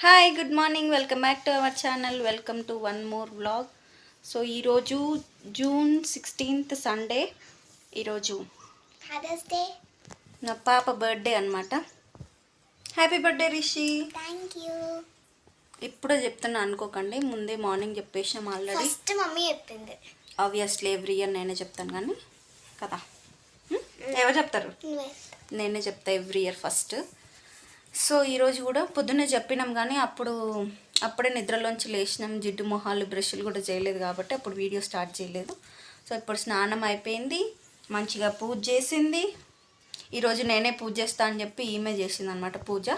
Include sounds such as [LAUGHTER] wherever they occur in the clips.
Hi good morning welcome back to our channel welcome to one more vlog so ఈరోజు June sixteenth Sunday ఈరోజు father's day నా పాప birthday అనమాట happy birthday Rishi thank you ఇప్పుడే చెప్తున్నా అనుకోకండి. ముందే మార్నింగ్ చెప్పేసినాం ఆల్రెడీ ఫస్ట్ మమ్మీ చెప్పింది. ఆబ్వియస్లీ ఎవ్రీ ఇయర్ నేనే చెప్తాను కానీ కదా? హ్మ్? ఎవరు చెప్తారు? నేనే చెప్తా ఎవ్రీ ఇయర్ ఫస్ట్ సో ఈరోజు కూడా పొద్దున్నే చెప్పినాం కానీ అప్పుడు అప్పుడే నిద్రలోంచి లేచినాం. జిడ్డు మొహాలు బ్రష్లు కూడా చేయలేదు కాబట్టి అప్పుడు వీడియో స్టార్ట్ చేయలేదు. సో ఇప్పుడు స్నానం అయిపోయింది. మంచిగా పూజ చేసింది. ఈరోజు నేనే పూజ చేస్తా అని చెప్పి ఈమె చేసింది అనమాట పూజ.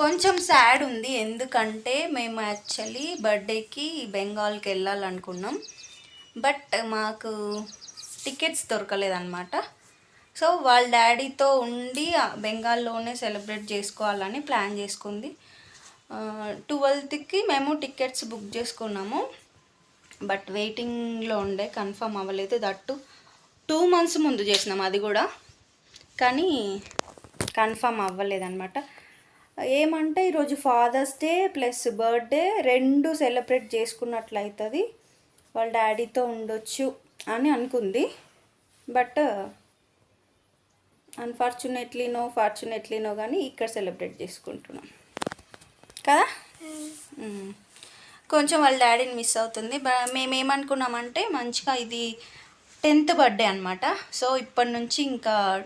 కొంచెం సాడ్ ఉంది. ఎందుకంటే మేము యాక్చువల్లీ బర్త్డేకి బెంగాల్కి వెళ్ళాలనుకున్నాం. బట్ మాకు టికెట్స్ దొరకలేదన్నమాట. సో వాళ్ళ డాడీతో ఉండి బెంగాల్లోనే సెలబ్రేట్ చేసుకోవాలని ప్లాన్ చేసుకుంది. ట్వెల్త్కి మేము టికెట్స్ బుక్ చేసుకున్నాము. బట్ వెయిటింగ్లో ఉండే కన్ఫర్మ్ అవ్వలేదు. దట్టు టూ మంత్స్ ముందు చేసినాం అది కూడా. కానీ కన్ఫర్మ్ అవ్వలేదన్నమాట. ఏమంటే ఈరోజు ఫాదర్స్ డే ప్లస్ బర్త్డే రెండు సెలబ్రేట్ చేసుకున్నట్లయితుంది. వాళ్ళ డాడీతో ఉండొచ్చు అని అనుకుంది. బట్ అన్ఫార్చునేట్లీనో ఫార్చునేట్లీనో కానీ ఇక్కడ సెలబ్రేట్ చేసుకుంటున్నాం. కదా? మ్మ్. కొంచెం వాళ్ళ డాడీని మిస్ అవుతుంది. బ- మేము ఏమనుకున్నామంటే మంచిగా ఇది టెన్త్ బర్త్డే అనమాట సో ఇప్పటి నుంచి ఇంకా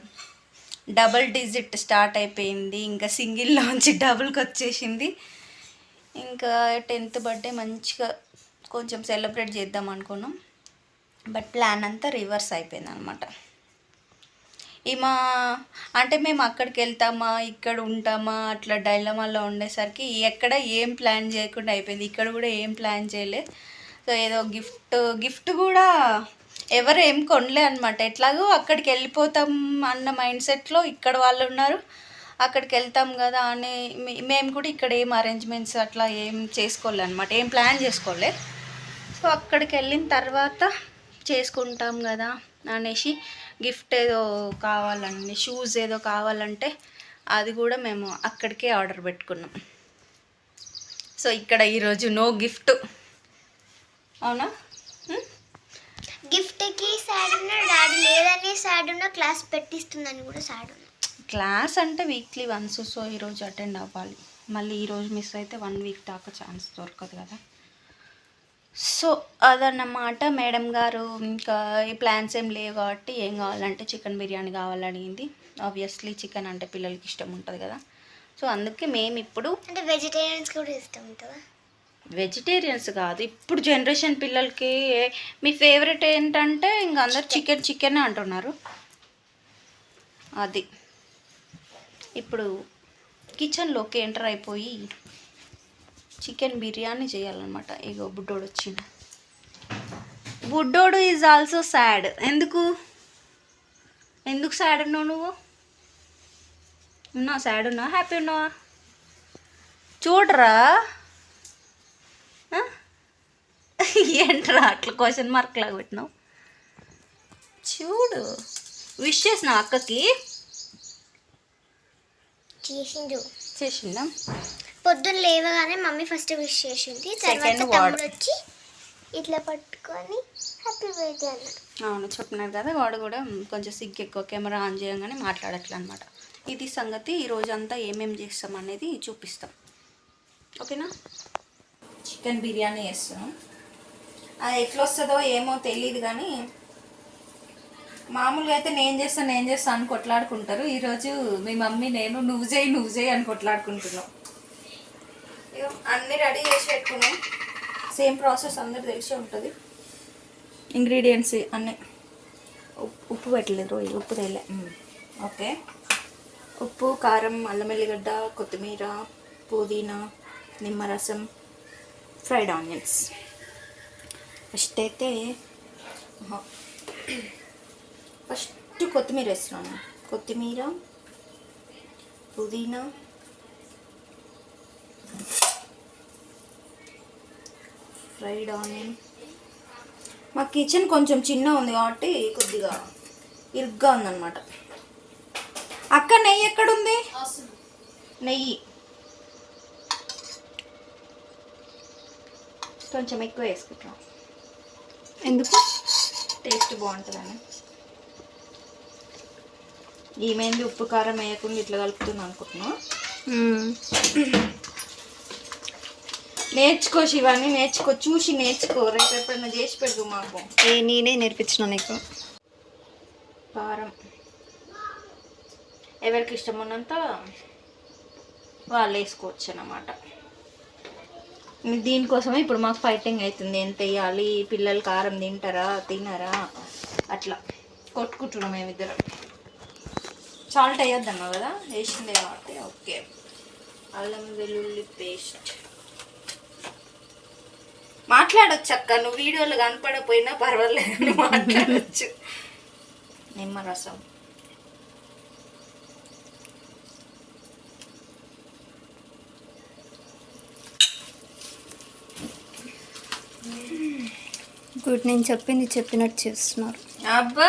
డబల్ డిజిట్ స్టార్ట్ అయిపోయింది. ఇంకా సింగిల్లోంచి డబుల్కి వచ్చేసింది. ఇంకా టెన్త్ బర్త్డే మంచిగా కొంచెం సెలబ్రేట్ చేద్దాం అనుకున్నాం. బట్ ప్లాన్ అంతా రివర్స్ అయిపోయింది అనమాట ఈమె అంటే మేము అక్కడికి వెళ్తామా ఇక్కడ ఉంటామా అట్లా డైలమాలో ఉండేసరికి ఎక్కడ ఏం ప్లాన్ చేయకుండా అయిపోయింది. ఇక్కడ కూడా ఏం ప్లాన్ చేయలే సో ఏదో గిఫ్ట్ గిఫ్ట్ కూడా ఎవరు ఏం కొనలే అనమాట ఎట్లాగో అక్కడికి వెళ్ళిపోతాం అన్న మైండ్ సెట్లో ఇక్కడ వాళ్ళు ఉన్నారు. అక్కడికి వెళ్తాం కదా అని మేము కూడా ఇక్కడ ఏం అరేంజ్మెంట్స్ అట్లా ఏం చేసుకోలే అనమాట ఏం ప్లాన్ చేసుకోలే. సో అక్కడికి వెళ్ళిన తర్వాత చేసుకుంటాం కదా అనేసి గిఫ్ట్ ఏదో కావాలండి షూస్ ఏదో కావాలంటే అది కూడా మేము అక్కడికే ఆర్డర్ పెట్టుకున్నాం. సో ఇక్కడ ఈరోజు నో గిఫ్ట్ అవునా? గిఫ్ట్కి సాడ్ ఉన్నా డాడీ లేదని సాడ్ ఉన్నా క్లాస్ పెట్టిస్తుందని కూడా సాడ్ ఉన్నా. క్లాస్ అంటే వీక్లీ వన్స్ సో ఈరోజు అటెండ్ అవ్వాలి. మళ్ళీ ఈరోజు మిస్ అయితే వన్ వీక్ దాకా ఛాన్స్ దొరకదు కదా. సో అదన్నమాట మేడం గారు. ఇంకా ఈ ప్లాన్స్ ఏం లేవు కాబట్టి ఏం కావాలంటే చికెన్ బిర్యానీ కావాలని అడిగింది ఆబ్వియస్లీ చికెన్ అంటే పిల్లలకి ఇష్టం ఉంటుంది కదా. సో అందుకే మేము ఇప్పుడు అంటే వెజిటేరియన్స్ కూడా ఇష్టం ఉంటుందా? వెజిటేరియన్స్ కాదు. ఇప్పుడు జనరేషన్ పిల్లలకి మీ ఫేవరెట్ ఏంటంటే ఇంక అందరు చికెన్ చికెన్ అంటున్నారు. అది. ఇప్పుడు కిచెన్లోకి ఎంటర్ అయిపోయి చికెన్ బిర్యానీ చేయాలన్నమాట. ఇగో బుడ్డోడు వచ్చిండు. బుడ్డోడు ఈజ్ ఆల్సో సాడ్. ఎందుకు? ఎందుకు సాడ్ ఉన్నావు నువ్వు? ఉన్నావు? సాడ్ ఉన్నావా? హ్యాపీ ఉన్నావా? చూడరా? ఏంట్రా అట్లా క్వశ్చన్ మార్క్ లాగా పెట్టినావు చూడు. విష్ చేసిన అక్కకి? చేసిండు. చేసిందా పొద్దున్న లేవగానే మమ్మీ ఫస్ట్ విష్ చేసింది తర్వాత Second. తమ్ముడు వచ్చి ఇట్లా పట్టుకొని హ్యాపీ బర్త్డే అన్నాడు. అవును చెప్పినారు కదా వాడు కూడా కొంచెం సిగ్గు ఎక్కువ కెమెరా ఆన్ చేయగానే మాట్లాడట్లే అనమాట ఇది సంగతి ఈ రోజంతా ఏమేమి చేస్తాం అనేది చూపిస్తాం. ఓకేనా? చికెన్ బిర్యానీ చేస్తున్నాం. అది ఎట్లా వస్తుందో ఏమో తెలియదు కానీ మామూలుగా అయితే నేను చేస్తాను నేను చేస్తాను అని కొట్లాడుకుంటారు. ఈరోజు మీ మమ్మీ నేను నువ్వు చేయి నువ్వు చేయి అని కొట్లాడుకుంటున్నాం. అన్నీ రెడీ చేసి పెట్టుకున్నాం సేమ్ ప్రాసెస్ అందరు తెలిసి ఉంటుంది. ఇంగ్రీడియంట్స్ అన్నీ. ఉప్పు ఉప్పు పెట్టలేదు రోజు ఉప్పు తెలే. ఓకే. ఉప్పు కారం అల్లం వెల్లిగడ్డ కొత్తిమీర పుదీనా నిమ్మరసం ఫ్రైడ్ ఆనియన్స్. ఫస్ట్ అయితే. ఫస్ట్ కొత్తిమీర వేస్తున్నాను. కొత్తిమీర పుదీనా ఫ్రైడ్ ఆనియన్ మా కిచెన్ కొంచెం చిన్న ఉంది కాబట్టి కొద్దిగా ఇరుగ్గా ఉందన్నమాట. అక్క నెయ్యి ఎక్కడుంది? నెయ్యి. కొంచెం ఎక్కువ వేసుకుంటాం. ఎందుకు? టేస్ట్ బాగుంటుందని. ఈమెంది ఉప్పు కారం వేయకుండా ఇట్లా కలుపుతుంది అనుకుంటున్నా. నేర్చుకో శివాని నేర్చుకో చూసి నేర్చుకో. రేపు ఎప్పుడైనా చేసి పెట్టు మాకు. ఏ నేనే నేర్పించిన నీకు. కారం. ఎవరికి ఇష్టం ఉన్నంత వాళ్ళు వేసుకోవచ్చు అన్నమాట దీనికోసమే ఇప్పుడు మాకు ఫైటింగ్ అవుతుంది ఎంత వేయాలి పిల్లలు కారం తింటారా తినరా? అట్లా. కొట్టుకుంటున్నాం మేమిద్దరం. సాల్ట్ వేయొద్దన్నావు కదా? వేసిందే కాబట్టి ఓకే. అల్లం వెల్లుల్లి పేస్ట్. మాట్లాడొచ్చు అక్క నువ్వు వీడియోలో కనపడపోయినా పర్వాలేదు మాట్లాడొచ్చు. నిమ్మరసం. గుడ్ నేను చెప్పింది చెప్పినట్టు చేస్తున్నారు. అబ్బా!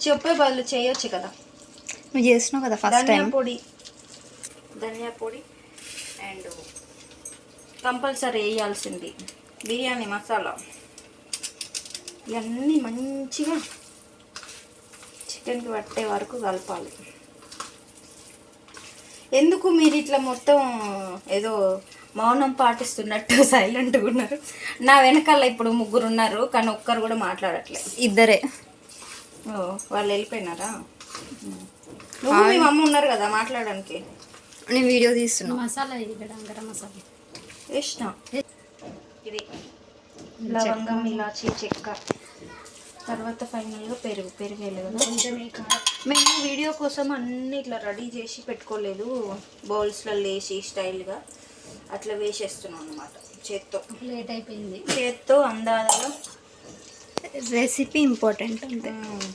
చెప్పే బదులు చేయొచ్చు కదా. నువ్వు చేసినావు కదా ఫస్ట్ ధనియా టైం పొడి. ధనియా పొడి అండ్ కంపల్సరీ వేయాల్సింది. బిర్యానీ మసాలా. ఇవన్నీ మంచిగా చికెన్కి పట్టే వరకు కలపాలి. ఎందుకు మీరు ఇట్లా మొత్తం ఏదో మౌనం పాటిస్తున్నట్టు [LAUGHS] సైలెంట్గా ఉన్నారు? నా వెనకాల ఇప్పుడు ముగ్గురు ఉన్నారు కానీ ఒక్కరు కూడా మాట్లాడట్లేదు ఇద్దరే. ఓ వాళ్ళు వెళ్ళిపోయినారా? నువ్వు మీ మమ్మ ఉన్నారు కదా మాట్లాడడానికి. నేను వీడియో తీస్తున్నా. మసాలా గరం మసాలా. ఇష్టం ఇది లవంగం ఇలాచి చెక్క. తర్వాత ఫైనల్గా పెరుగు పెరుగు వేయలేదు మేము వీడియో కోసం అన్ని ఇట్లా రెడీ చేసి పెట్టుకోలేదు. బౌల్స్లో వేసి స్టైల్గా అట్లా వేసేస్తున్నాం అనమాట చేత్తో. లేట్ అయిపోయింది. చేత్తో అందాలలో. Recipe important hmm.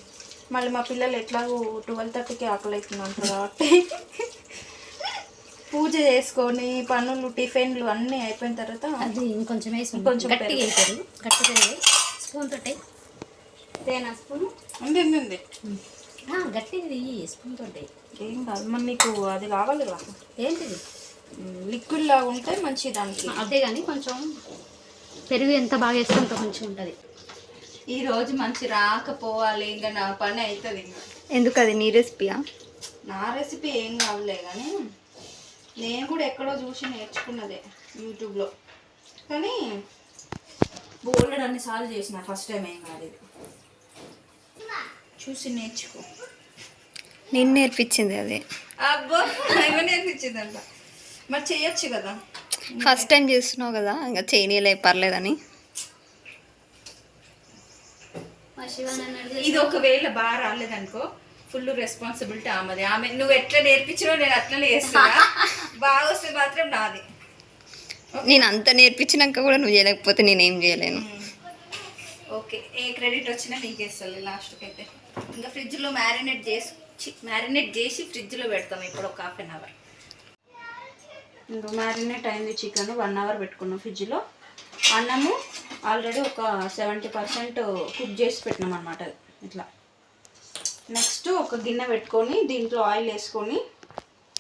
మళ్ళీ మా పిల్లలు ఎట్లాగో ట్వెల్వ్ థర్టీకి ఆకలి అవుతుంది అంటారు కాబట్టి. పూజ చేసుకొని పనులు టిఫిన్లు అన్నీ అయిపోయిన తర్వాత అది ఇంకొంచెం వేసి కొంచెం గట్టిగా. వేసారు గట్టి పెరుగు స్పూన్ తోటి. తేనా స్పూన్? ఉంది ఉంది, ఉంది. గట్టిది స్పూన్ తోటి. ఏం కాదు. మరి నీకు అది కావాలి కదా. ఏంటిది? లిక్విడ్ లాగా ఉంటే మంచి దానికి. అదే కానీ కొంచెం పెరుగు ఎంత బాగా వేస్తే అంత మంచిగా ఉంటుంది. ఈ రోజు మంచి రాకపోవాలి ఇంకా నా పని అవుతుంది ఇంకా ఎందుకు అది నీ రెసిపీయా నా రెసిపీ ఏం కావలే కానీ నేను కూడా ఎక్కడో చూసి నేర్చుకున్నదే యూట్యూబ్లో. కానీ బోల్డ్ అన్ని సార్లు చేసిన ఫస్ట్ టైం ఏం కాదు ఇది చూసి నేర్చుకో. నేను నేర్పించింది అది. అబ్బో ఏమో నేర్పించిందంట. మరి చేయొచ్చు కదా. ఫస్ట్ టైం చేస్తున్నావు కదా ఇంకా చేయనీయలే పర్లేదని. ఇది ఒకవేళ బాగా రాలేదనుకో ఫుల్ రెస్పాన్సిబిలిటీ ఆమెది. ఆమె నువ్వు ఎట్లా నేర్పించినావు నేను అట్లనే చేస్తున్నా. బాగా వస్తే మాత్రం నాది. నేను అంత నేర్పించినాక కూడా నువ్వు చేయలేకపోతే నేనేం చేయలేను. ఓకే. ఏ క్రెడిట్ వచ్చినా నీకే ఇస్తాను లాస్ట్కి అయితే. ఇంకా ఫ్రిడ్జ్లో మ్యారినేట్ చేసి మ్యారినేట్ చేసి ఫ్రిడ్జ్లో పెడతాం ఇప్పుడు ఒక హాఫ్ అన్ అవర్. ఇంకా మ్యారినేట్ అయింది చికెన్ వన్ అవర్ పెట్టుకున్నాం ఫ్రిడ్జ్లో. అన్నము ఆల్రెడీ ఒక సెవెంటీ పర్సెంట్ కుక్ చేసి పెట్టినాం అనమాట ఇట్లా. నెక్స్ట్ ఒక గిన్నె పెట్టుకొని దీంట్లో ఆయిల్ వేసుకొని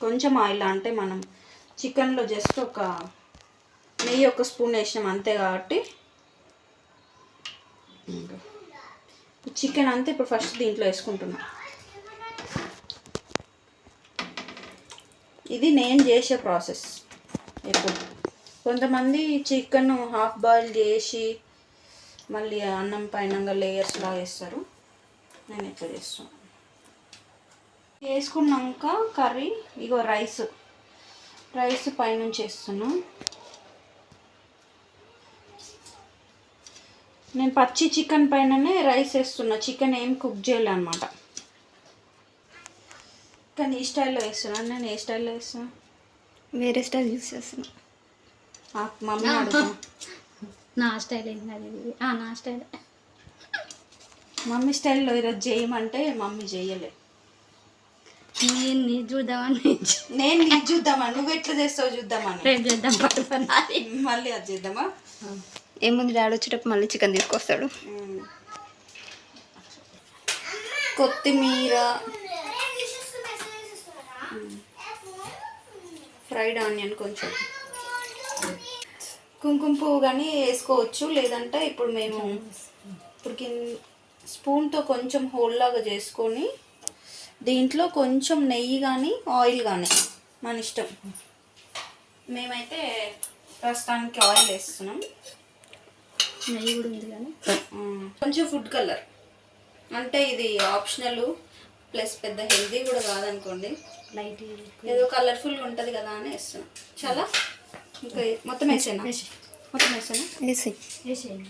కొంచెం ఆయిల్ అంటే మనం చికెన్లో జస్ట్ ఒక నెయ్యి ఒక స్పూన్ వేసినాం అంతే కాబట్టి. చికెన్ అంతా ఇప్పుడు ఫస్ట్ దీంట్లో వేసుకుంటున్నాం. ఇది నేను చేసే ప్రాసెస్. ఎప్పుడు కొంతమంది చికెన్ హాఫ్ బాయిల్ చేసి మళ్ళీ అన్నం పైన లేయర్స్ లాగా వేస్తారు. నేను ఎట్లా చేస్తాను? వేసుకున్నాక కర్రీ ఇగో రైస్. రైస్ పైనుంచి వేస్తున్నా. నేను పచ్చి చికెన్ పైననే రైస్ వేస్తున్నా. చికెన్ ఏం కుక్ చేయలే అనమాట కానీ ఈ స్టైల్లో వేస్తున్నాను నేను ఏ స్టైల్లో వేస్తున్నా? వేరే స్టైల్ యూస్ చేస్తున్నా. మమ్మీ నా స్టైల్. ఆ, నా స్టైల్. మమ్మీ స్టైల్లో ఈరోజు చేయమంటే మమ్మీ చేయలే. నేను నీ చూద్దామని నేను చూద్దామా నువ్వు ఎట్లా చేస్తావు చూద్దామని? రేపు చేద్దాం పడుతున్నది మళ్ళీ అది చేద్దామా? ఏముంది డాడీ వచ్చేటప్పుడు మళ్ళీ చికెన్ తీసుకొస్తాడు. కొత్తిమీర. ఫ్రైడ్ ఆనియన్ కొంచెం. కుంకుమ పువ్వు కానీ వేసుకోవచ్చు లేదంటే ఇప్పుడు మేము ఇప్పుడు కింద స్పూన్తో కొంచెం హోల్ లాగా చేసుకొని దీంట్లో కొంచెం నెయ్యి కానీ ఆయిల్ కానీ మన ఇష్టం. మేమైతే ప్రస్తుతానికి ఆయిల్ వేస్తున్నాం. నెయ్యి కూడా ఉంది కానీ. కొంచెం ఫుడ్ కలర్. అంటే ఇది ఆప్షనల్ ప్లస్ పెద్ద హెల్దీ కూడా కాదనుకోండి. లైట్ ఏదో కలర్ఫుల్గా ఉంటుంది కదా అని వేస్తున్నాం. చాలా? ఇంకా మొత్తం వేసేనా? మొత్తం వేసేనా? వేసి వేసేయండి.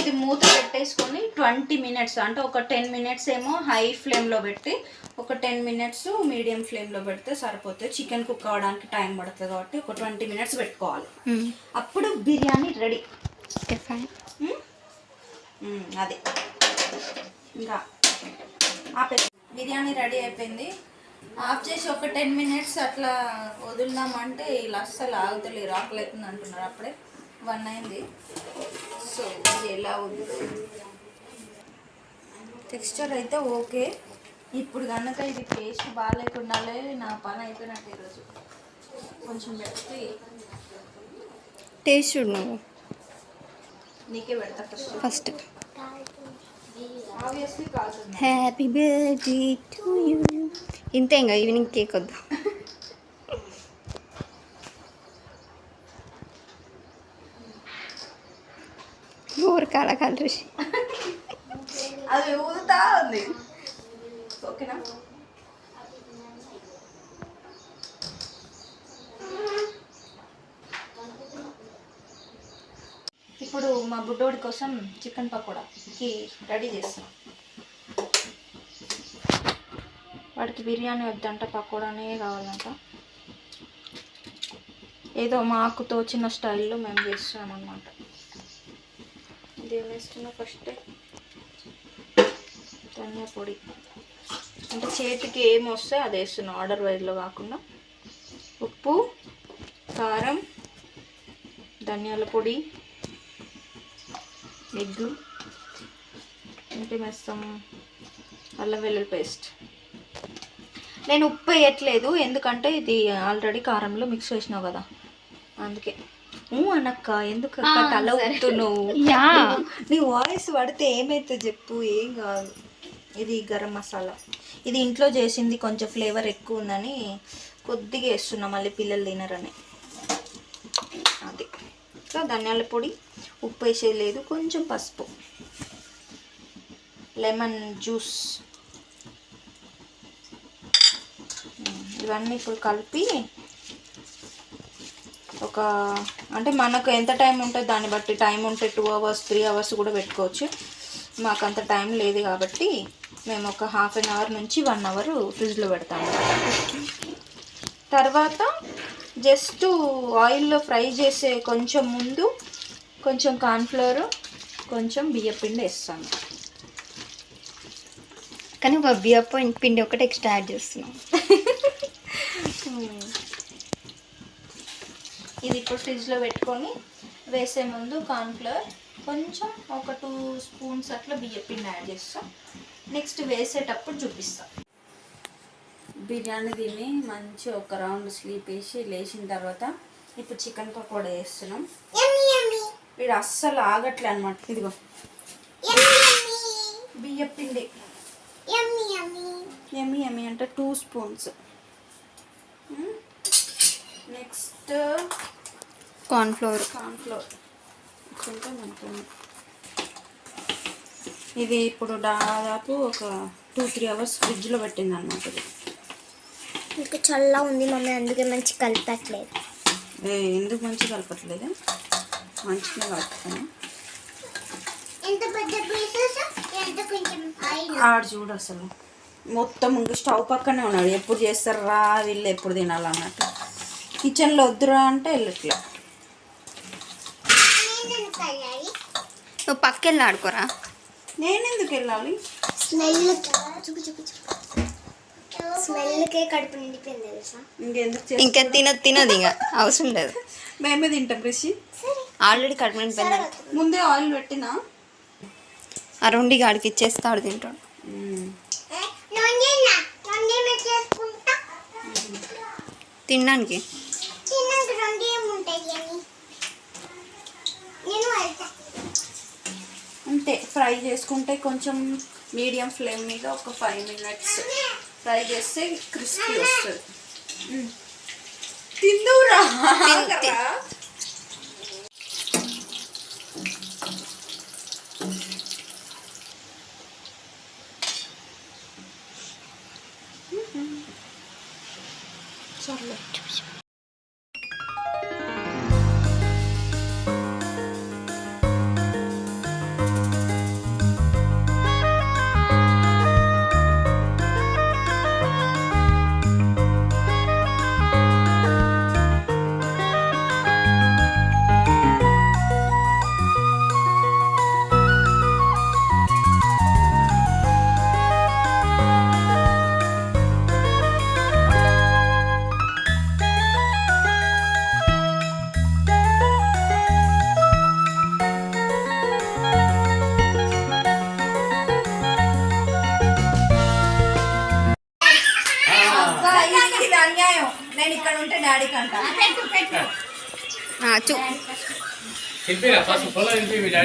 ఇది మూత పెట్టేసుకొని ట్వంటీ మినిట్స్ అంటే ఒక టెన్ మినిట్స్ ఏమో హై ఫ్లేమ్లో పెట్టి ఒక టెన్ మినిట్స్ మీడియం ఫ్లేమ్లో పెడితే సరిపోతుంది. చికెన్ కుక్ అవ్వడానికి టైం పడుతుంది కాబట్టి ఒక ట్వంటీ మినిట్స్ పెట్టుకోవాలి. అప్పుడు బిర్యానీ రెడీ. అది. ఇంకా ఆపేసి బిర్యానీ రెడీ అయిపోయింది. ఆఫ్ చేసి ఒక టెన్ మినిట్స్ అట్లా వదులుదామంటే ఇలా అస్సలు ఆగుతలేరు ఆకలి అవుతుంది అంటున్నారు అప్పుడే. వన్ అయింది. సో ఇది ఎలా ఉంది? టెక్స్చర్ అయితే ఓకే. ఇప్పుడు కనుక ఇది టేస్ట్ బాగాలేకుండాలే నా పని అయిపోయినట్టు ఈరోజు. కొంచెం పెట్టి టేస్ట్ చూడు నువ్వు. నీకే పెడతా first first happy birthday to you ఇంతే ఇంకా ఈవినింగ్ కేక్ వద్దు. [LAUGHS] ఊరు కలరి కలిసి అది ఊదుతా ఉంది. ఓకేనా? ఇప్పుడు మా బుడ్డోడి కోసం చికెన్ పకోడాకి రెడీ చేస్తాం. వాడికి బిర్యానీ వద్దంట పకోడానే కావాలంట. ఏదో మాకు తోచిన స్టైల్లో మేము చేస్తున్నాం అనమాట ఇదేం వేస్తున్నా ఫస్ట్ ధనియా పొడి. అంటే చేతికి ఏం వస్తే అది వేస్తున్నా ఆర్డర్ వైజ్లో కాకుండా. ఉప్పు కారం ధనియాల పొడి ఎగ్ ఇంకేం వేస్తాం అల్లం వెల్లుల్లి పేస్ట్. నేను ఉప్పు వేయట్లేదు ఎందుకంటే ఇది ఆల్రెడీ కారంలో మిక్స్ చేసినావు కదా. అందుకే. అనక్క ఎందుకు అక్క తల ఊపుతున్నావు నీ వాయిస్ పడితే ఏమైతుంది చెప్పు ఏం కాదు. ఇది గరం మసాలా. ఇది ఇంట్లో చేసింది కొంచెం ఫ్లేవర్ ఎక్కువ ఉందని కొద్దిగా వేస్తున్నా మళ్ళీ పిల్లలు తినరని. అది. సో ధనియాల పొడి ఉప్పు వేసేది లేదు కొంచెం పసుపు. Lemon juice. ఇవన్నీ ఇప్పుడు కలిపి ఒక అంటే మనకు ఎంత టైం ఉంటుంది దాన్ని బట్టి టైం ఉంటే టూ అవర్స్ త్రీ అవర్స్ కూడా పెట్టుకోవచ్చు. మాకు అంత టైం లేదు కాబట్టి మేము ఒక హాఫ్ అన్ అవర్ నుంచి వన్ అవర్ ఫ్రిడ్జ్లో పెడతాము. తర్వాత జస్ట్ ఆయిల్లో ఫ్రై చేసే కొంచెం ముందు కొంచెం కార్న్ఫ్లవర్ కొంచెం బియ్యపిండి వేస్తాను. కానీ ఒక బియ్యపు పిండి ఒకటి ఎక్స్ట్రా యాడ్ చేస్తున్నాం. [LAUGHS] ఇది ఇప్పుడు ఫ్రిడ్జ్లో పెట్టుకొని వేసే ముందు కార్న్ఫ్లవర్ కొంచెం ఒక టూ స్పూన్స్ అట్లా బియ్య పిండి యాడ్ చేస్తాం. నెక్స్ట్ వేసేటప్పుడు చూపిస్తాం. బిర్యానీ తిని మంచి ఒక రౌండ్ స్లీప్ వేసి లేచిన తర్వాత ఇప్పుడు చికెన్ పకోడా వేస్తున్నాం యమ్మీ యమ్మీ వీడు అస్సలు ఆగట్లే అనమాట ఇదిగో. యమ్మీ యమ్మీ బియ్య పిండి. యమ్మీ యమ్మీ ఎమ్మి ఎమ్మి అంటే two spoons. Next cornflour. Cornflour. కొంచెం అనుకోండి ఇది ఇప్పుడు దాదాపు ఒక టూ త్రీ అవర్స్ ఫ్రిడ్జ్లో పెట్టింది అనమాట ఇది. ఇంకా చల్ల ఉంది మమ్మీ అందుకే మంచి కలిపట్లేదు. ఏ, ఎందుకు మంచిగా కలపట్లేదు? మంచిగా కలుపుతాను. ఎంత పెద్ద పీసెస్ ఎంత కొంచెం ఆయిల్ ఆడు చూడు అసలు. మొత్తం ఇంక స్టవ్ పక్కనే ఉన్నాడు. ఎప్పుడు చేస్తారు రా వీళ్ళు ఎప్పుడు తినాలన్నట్టు. కిచెన్లో వద్దురా అంటే వెళ్ళట్లే. నువ్వు పక్కెళ్ళి ఆడుకోరా? నేను ఎందుకు వెళ్ళాలి స్మెల్కే కడుపు నిండిపోయింది తెలుసా? ఇంకెందుకు చేస్తా ఇంకా తినదు తినదు ఇంకా. అవసరం లేదు. మేమే తింటాం రిషి? ఆల్రెడీ కడుపు నిండిపోయింది ముందే ఆయిల్ పెట్టినా? ఆ రెండు గాడికి ఇచ్చేస్తే ఆడు తింటాడు. తినడానికి తిన్నాక రెండు ఏముంటాయి అని నేను వెళ్తా అంతే ఫ్రై చేసుకుంటే కొంచెం మీడియం ఫ్లేమ్ మీద ఒక ఫైవ్ మినిట్స్ ఫ్రై చేస్తే క్రిస్పీ వస్తుంది. తిందురా తినిపిరా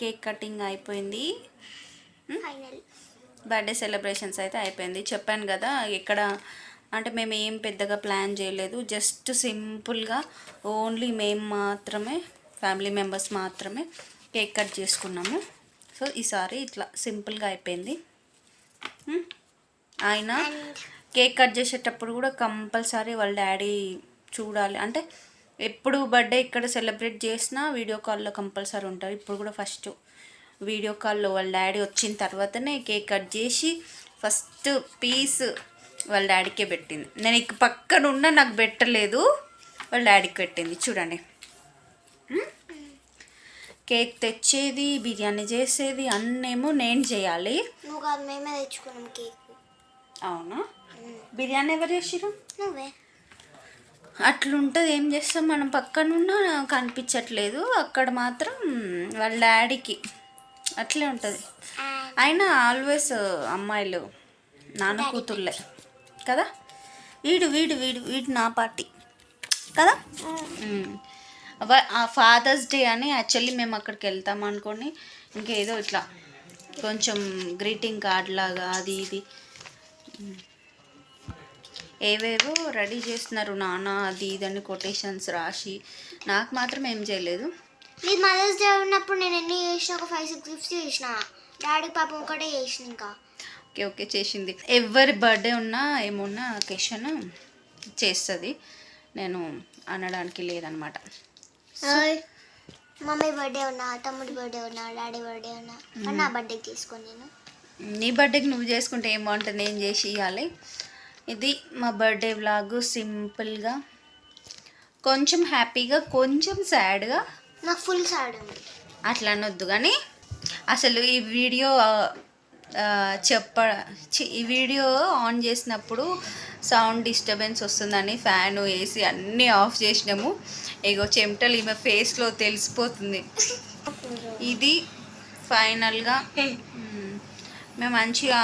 కేక్ కటింగ్ అయిపోయింది. బర్త్డే సెలబ్రేషన్స్ అయితే అయిపోయింది. చెప్పాను కదా ఇక్కడ అంటే మేము ఏం పెద్దగా ప్లాన్ చేయలేదు. జస్ట్ సింపుల్గా ఓన్లీ మేము మాత్రమే ఫ్యామిలీ మెంబర్స్ మాత్రమే కేక్ కట్ చేసుకున్నాము. సో ఈసారి ఇట్లా సింపుల్గా అయిపోయింది. ఆయన కేక్ కట్ చేసేటప్పుడు కూడా కంపల్సరీ వాళ్ళ డాడీ చూడాలి. అంటే ఎప్పుడు బర్త్డే ఇక్కడ సెలబ్రేట్ చేసినా వీడియో కాల్లో కంపల్సరీ ఉంటారు. ఇప్పుడు కూడా ఫస్ట్ వీడియో కాల్లో వాళ్ళ డాడీ వచ్చిన తర్వాతనే కేక్ కట్ చేసి ఫస్ట్ పీస్ వాళ్ళ డాడీకే పెట్టింది. నేను ఇక పక్కన ఉన్న నాకు పెట్టలేదు. వాళ్ళ డాడీకి పెట్టింది. చూడండి? కేక్ తెచ్చేది బిర్యానీ చేసేది అన్నేమో నేను చేయాలి. నువ్వు కాదు మేమే తెచ్చుకున్నాం కేక్ అవునా? బిర్యానీ ఎవరు చేసిరు నువ్వే. అట్లుంటుంది. ఏం చేస్తాం? మనం పక్కనున్న కనిపించట్లేదు. అక్కడ మాత్రం వాళ్ళ డాడీకి అట్లే ఉంటుంది. అయినా ఆల్వేస్ అమ్మాయిలు నాన్న కూతుర్లే. కదా? వీడు వీడు వీడు వీడు నా పార్టీ. కదా. వ- ఆ ఫాదర్స్ డే అని యాక్చువల్లీ మేము అక్కడికి వెళ్తాం అనుకోని ఇంకేదో ఇట్లా కొంచెం గ్రీటింగ్ కార్డ్ లాగా అది ఇది. ఏవేవో రెడీ చేస్తున్నారు నాన్న అది ఇదని కొటేషన్స్ రాసి. నాకు మాత్రం ఏం చేయలేదు. నీది మదర్స్ డే ఉన్నప్పుడు నేను ఎన్ని చేసిన ఒక ఫైవ్ సిక్స్ గిఫ్ట్స్ చేసిన. డాడీ పాపం ఒకటే చేసిన ఇంకా. ఓకే ఓకే చేసింది. ఎవరి బర్త్డే ఉన్నా ఏమున్నా అకేషన్ చేస్తుంది. నేను అనడానికి లేదనమాట. మమ్మీ బర్త్డే ఉన్నా తమ్ముడి బర్త్డే ఉన్నా డాడీ బర్త్డే ఉన్నా నా బర్త్డేకి తీసుకోను నేను. నీ బర్త్డేకి నువ్వు చేసుకుంటే ఏం బాగుంటుంది? నేను చేసి ఇవ్వాలి ఇది మా బర్త్డే వ్లాగ్ సింపుల్గా కొంచెం హ్యాపీగా కొంచెం సాడ్గా. నాకు ఫుల్ సాడ్ అట్లా అనొద్దు కానీ అసలు ఈ వీడియో చెప్ప ఈ వీడియో ఆన్ చేసినప్పుడు సౌండ్ డిస్టర్బెన్స్ వస్తుందని ఫ్యాన్ ఏసీ అన్నీ ఆఫ్ చేసినాము. ఇగో చెమటలు ఈమె ఫేస్లో తెలిసిపోతుంది. [LAUGHS] ఇది ఫైనల్గా మేము మంచిగా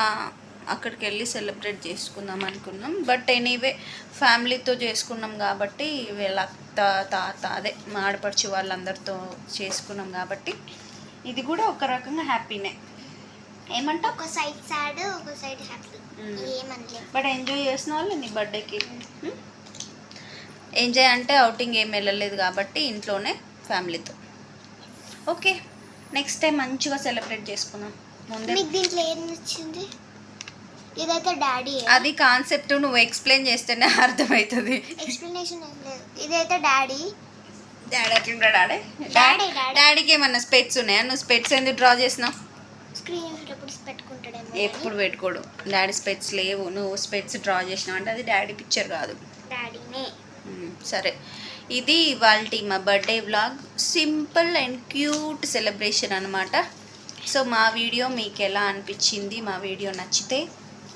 అక్కడికి వెళ్ళి సెలబ్రేట్ చేసుకుందాం అనుకున్నాం. బట్ ఎనీవే ఫ్యామిలీతో చేసుకున్నాం కాబట్టి వీళ్ళ అత్త తాత అదే మా ఆడపడుచు వాళ్ళందరితో చేసుకున్నాం కాబట్టి ఇది కూడా ఒక రకంగా హ్యాపీనే. ఏమంటావు? ఒక సైడ్ సాడ్ ఒక సైడ్ హ్యాపీ. బట్ ఎంజాయ్ చేసిన వాళ్ళు నీ బర్త్డేకి? ఎంజాయ్ అంటే అవుటింగ్ ఏం వెళ్ళలేదు కాబట్టి ఇంట్లోనే ఫ్యామిలీతో. ఓకే నెక్స్ట్ టైం మంచిగా సెలబ్రేట్ చేసుకుందాం. ముందే మీకు దీంట్లో ఏం నచ్చింది? ఇదైతే డాడీ. అది కాన్సెప్ట్ నువ్వు ఎక్స్ప్లెయిన్ చేస్తేనే అర్థమవుతుంది ఎక్స్ప్లెనేషన్ లేదు. ఇదైతే డాడీ. డాడీ ఎట్లుంటా డాడీ. Daddy, daddy. డాడీకి ఏమన్నా స్పెట్స్ ఉన్నాయా? నువ్వు స్పెట్స్ ఎందుకు డ్రా చేసినావు స్క్రీన్ చూసేటప్పుడు పెట్టుకుంటాడేమో ఎప్పుడు పెట్టుకోడు. డాడీ స్పెట్స్ లేవు. నువ్వు స్పెట్స్ డ్రా చేసినావు అంటే అది డాడీ పిక్చర్ కాదు. డాడీనే. సరే. ఇది వాళ్ళ మా birthday vlog. Simple and cute celebration అనమాట సో మా వీడియో మీకు ఎలా అనిపించింది? మా వీడియో నచ్చితే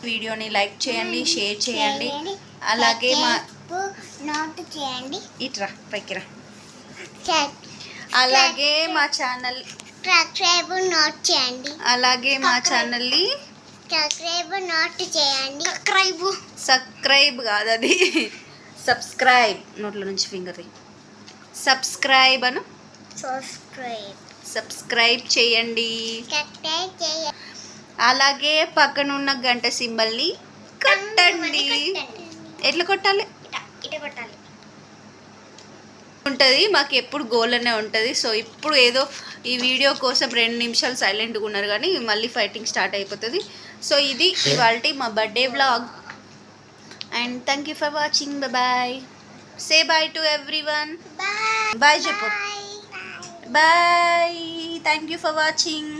వీడియోని లైక్ చేయండి షేర్ చేయండి. అలాగే మా నోట్ చేయండి. ఇట్రా పైకి రా అలాగే మా ఛానల్ సబ్స్క్రైబ్ నోట్ చేయండి. అలాగే మా ఛానల్ని సబ్స్క్రైబ్ నోట్ చేయండి. సబ్స్క్రైబ్ సబ్స్క్రైబ్ కాదు అది. సబ్స్క్రైబ్ నోట్ల నుంచి ఫింగర్ సబ్స్క్రైబ్ అను. సబ్స్క్రైబ్ సబ్స్క్రైబ్ చేయండి. సబ్స్క్రైబ్ చేయండి అలాగే పక్కన ఉన్న గంట సింబల్ని కట్టండి. ఎట్లా కొట్టాలి? కొట్టాలి. ఉంటుంది మాకు ఎప్పుడు గోల్ అనే ఉంటుంది. సో ఇప్పుడు ఏదో ఈ వీడియో కోసం రెండు నిమిషాలు సైలెంట్గా ఉన్నారు కానీ మళ్ళీ ఫైటింగ్ స్టార్ట్ అయిపోతుంది. సో ఇది ఇవాళ మా birthday vlog and thank you for watching bye say bye to everyone bye చెప్పు bye thank you for watching